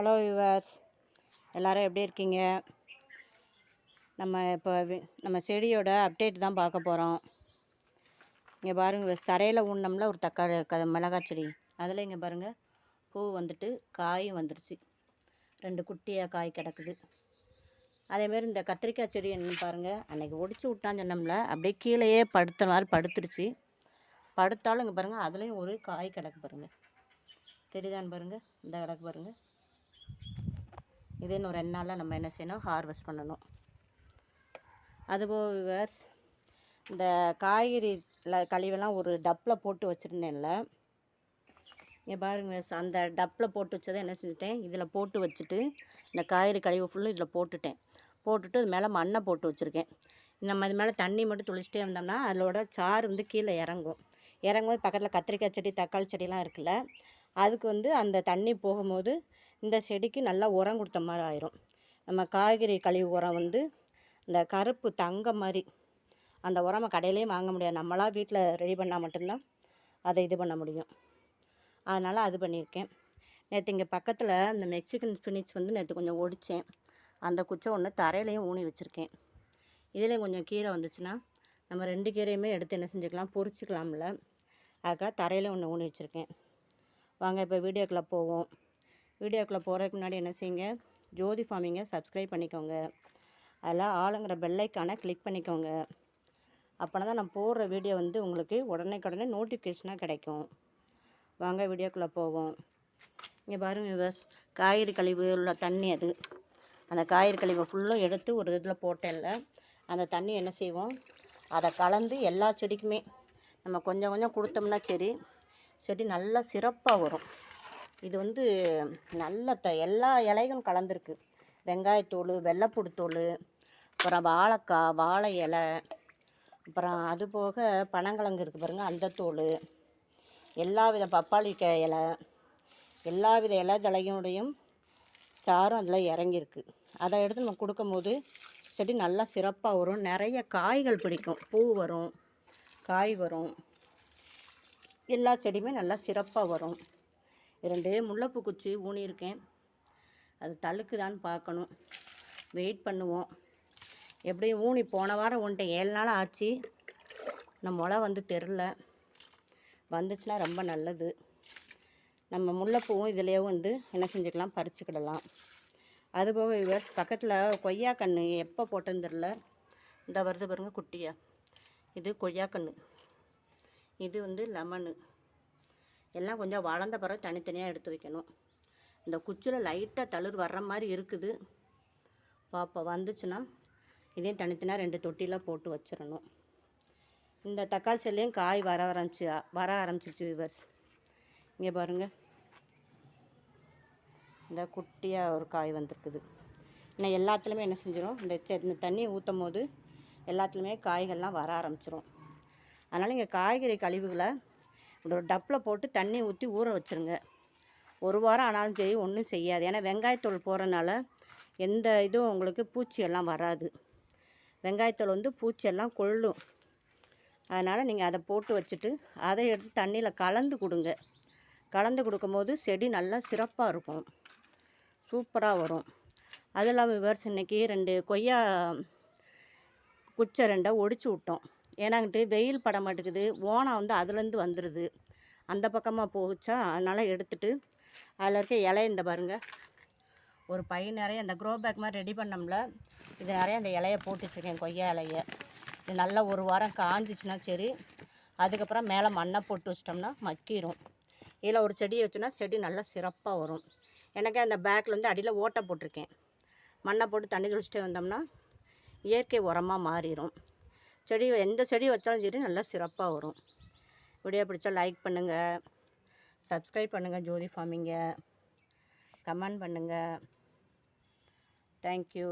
Hello yours எல்லோரும் எப்படி இருக்கீங்க? நம்ம இப்போ நம்ம செடியோட அப்டேட் தான் பார்க்க போகிறோம் இங்கே பாருங்கள் தரையில் ஊனம்ல ஒரு தக்காளி க மிளகாய் செடி. அதில் இங்கே பாருங்கள் பூ வந்துட்டு காயும் வந்துருச்சு. ரெண்டு குட்டியாக காய் கிடக்குது. அதேமாரி இந்த கத்திரிக்காய் செடி என்ன பாருங்கள் அன்றைக்கி ஒடிச்சு விட்டான்னு சொன்னோம்ல அப்படியே கீழேயே படுத்த மாதிரி படுத்துருச்சு. படுத்தாலும் இங்கே பாருங்கள் அதுலேயும் ஒரு காய் கிடக்கு பாருங்கள் தெரியுதான்னு பாருங்கள் இந்த கிடக்கு பாருங்கள் இதே இன்னும் ரெண்டு நாளில் நம்ம என்ன செய்யணும்? ஹார்வெஸ்ட் பண்ணணும். அதுபோக இந்த காய்கறி கழிவெல்லாம் ஒரு டப்பில் போட்டு வச்சுருந்தேன்ல. இங்கே பாருங்க அந்த டப்பில் போட்டு வச்சதை என்ன செஞ்சுட்டேன்? இதில் போட்டு வச்சுட்டு இந்த காய்கறி கழிவு ஃபுல்லும் இதில் போட்டுட்டேன். போட்டுட்டு அது மேலே மண்ணை போட்டு வச்சுருக்கேன். நம்ம இது மேலே தண்ணி மட்டும் துளிச்சிட்டே இருந்தோம்னா அதோட சாறு வந்து கீழே இறங்கும். இறங்கும்போது பக்கத்தில் கத்திரிக்காய் செடி தக்காளி செடிலாம் இருக்குல்ல அதுக்கு வந்து அந்த தண்ணி போகும்போது இந்த செடிக்கு நல்லா உரம் கொடுத்த மாதிரி ஆயிரும். நம்ம காய்கறி கழிவு உரம் வந்து இந்த கருப்பு தங்க மாதிரி அந்த உரமை கடையிலையும் வாங்க முடியாது. நம்மளாக வீட்டில் ரெடி பண்ணால் மட்டும்தான் அதை இது பண்ண முடியும். அதனால் அது பண்ணியிருக்கேன். நேற்று இங்கே பக்கத்தில் இந்த மெக்சிகன் ஸ்பினிச் வந்து நேற்று கொஞ்சம் ஒடித்தேன் அந்த குச்சை ஒன்று தரையிலையும் ஊனி வச்சுருக்கேன். இதுலேயும் கொஞ்சம் கீரை வந்துச்சுன்னா நம்ம ரெண்டு கீரையுமே எடுத்து என்ன செஞ்சுக்கலாம்? பொறிச்சிக்கலாம்ல அதுக்காக தரையில் ஒன்று ஊனி வச்சுருக்கேன். வாங்க இப்போ வீடியோக்குள்ளே போவோம். வீடியோக்குள்ளே போகிறதுக்கு முன்னாடி என்ன செய்யுங்க? ஜோதி ஃபார்மிங்கை சப்ஸ்கிரைப் பண்ணிக்கோங்க. அதில் ஆளுங்கிற பெல்லைக்கான கிளிக் பண்ணிக்கோங்க. அப்போனா தான் நான் போடுற வீடியோ வந்து உங்களுக்கு உடனே நோட்டிஃபிகேஷனாக கிடைக்கும். வாங்க வீடியோக்குள்ளே போவோம். இங்கே பாருங்கள் விவஸ் காய்கறி கழிவு உள்ள தண்ணி அது. அந்த காய்கறி கழிவை ஃபுல்லும் எடுத்து ஒரு இதில் போட்டேன்ல. அந்த தண்ணி என்ன செய்வோம்? அதை கலந்து எல்லா செடிக்குமே நம்ம கொஞ்சம் கொஞ்சம் கொடுத்தோம்னா சரி செடி நல்லா சிறப்பாக வரும். இது வந்து நல்ல த எல்லா இலைகளும் கலந்துருக்கு. வெங்காயத்தோல் வெள்ளைப்பூடுத்தூள் அப்புறம் வாழைக்காய் வாழை இலை அப்புறம் அது போக பனங்கிழங்கு இருக்குது பாருங்கள் அந்த தோல் எல்லா வித பப்பாளி இலை எல்லா வித இலை தலையுடையும் சாரும் அதில் இறங்கியிருக்கு. அதை எடுத்து நம்ம கொடுக்கும்போது செடி நல்லா சிறப்பாக வரும். நிறைய காய்கள் பிடிக்கும். பூ வரும் காய் வரும். எல்லா செடியுமே நல்லா சிறப்பாக வரும். இரண்டு முல்லைப்பூ குச்சி ஊனியிருக்கேன். அது தழுக்குதான்னு பார்க்கணும். வெயிட் பண்ணுவோம். எப்படியும் ஊனி போன வாரம் ஒன்ட்டேன் ஏழு நாள் ஆச்சு. நம்ம முளை வந்து தெரில. வந்துச்சுன்னா ரொம்ப நல்லது. நம்ம முல்லைப்பூவும் இதிலேயே வந்து என்ன செஞ்சுக்கலாம்? பறிச்சுக்கிடலாம். அதுபோக இவர் பக்கத்தில் கொய்யா கன்று எப்போ போட்டேன்னு தெரில. இந்த வருது பாருங்கள் குட்டியா. இது கொய்யா கன்று இது வந்து லெமனு. எல்லாம் கொஞ்சம் வளர்ந்த பிறகு தனித்தனியாக எடுத்து வைக்கணும். இந்த குச்சியில் லைட்டாக தளிர் வர்ற மாதிரி இருக்குது. பாப்பா வந்துச்சுன்னா இதையும் தனித்தனியாக ரெண்டு தொட்டியில் போட்டு வச்சிடணும். இந்த தக்காளி செல்லையும் காய் வர ஆரம்பிச்சு வர ஆரம்பிச்சிச்சு விவர்ஸ் இங்கே பாருங்கள் இந்த குட்டியாக ஒரு காய் வந்திருக்குது. இன்னும் எல்லாத்துலேயுமே என்ன செஞ்சிடும் இந்த இந்த தண்ணி ஊற்றும் போது எல்லாத்துலேயுமே காய்கள்லாம் வர ஆரம்பிச்சிடும் அதனால் இங்கே காய்கறி கழிவுகளை ஒரு டப்பில் போட்டு தண்ணி ஊற்றி ஊற வச்சுருங்க. ஒரு வாரம் ஆனாலும் சரி ஒன்றும் செய்யாது. ஏன்னா வெங்காயத்தூள் போகிறனால எந்த இதுவும் உங்களுக்கு பூச்சியெல்லாம் வராது. வெங்காயத்தூள் வந்து பூச்சியெல்லாம் கொள்ளும். அதனால் நீங்கள் அதை போட்டு வச்சுட்டு அதை எடுத்து தண்ணியில் கலந்து கொடுங்க. கலந்து கொடுக்கும்போது செடி நல்லா சிறப்பாக இருக்கும். சூப்பராக வரும். அது இல்லாமல் விவரிச்சு இன்றைக்கி ரெண்டு கொய்யா குச்சை ரெண்டை ஒடிச்சு விட்டோம். ஏன்னாங்கிட்டு வெயில் பட மாட்டேங்குது. ஓனம் வந்து அதுலேருந்து வந்துடுது அந்த பக்கமாக போச்சா அதனால் எடுத்துட்டு அதில் இருக்க இலை இந்த பாருங்கள் ஒரு பை நிறைய அந்த க்ரோ பேக் மாதிரி ரெடி பண்ணோம்ல. இது நிறைய அந்த இலையை போட்டுட்ருக்கேன் கொய்யா இலையை. இது நல்லா ஒரு வாரம் காஞ்சிச்சுன்னா சரி அதுக்கப்புறம் மேலே மண்ணை போட்டு வச்சிட்டோம்னா மக்கிரும். இதில் ஒரு செடியை வச்சோன்னா செடி நல்லா சிறப்பாக வரும். எனக்கு அந்த பேக்கில் வந்து அடியில் ஓட்டை போட்டிருக்கேன். மண்ணை போட்டு தண்ணி தெளிச்சிட்டே வந்தோம்னா இயற்கை உரமாக மாறிடும் செடி எந்த செடி வச்சாலும் சரி நல்லா சிறப்பாக வரும். வீடியோ பிடிச்சா லைக் பண்ணுங்கள் சப்ஸ்கிரைப் பண்ணுங்கள் ஜோதி ஃபார்மிங்க கமெண்ட் பண்ணுங்கள் தேங்க்யூ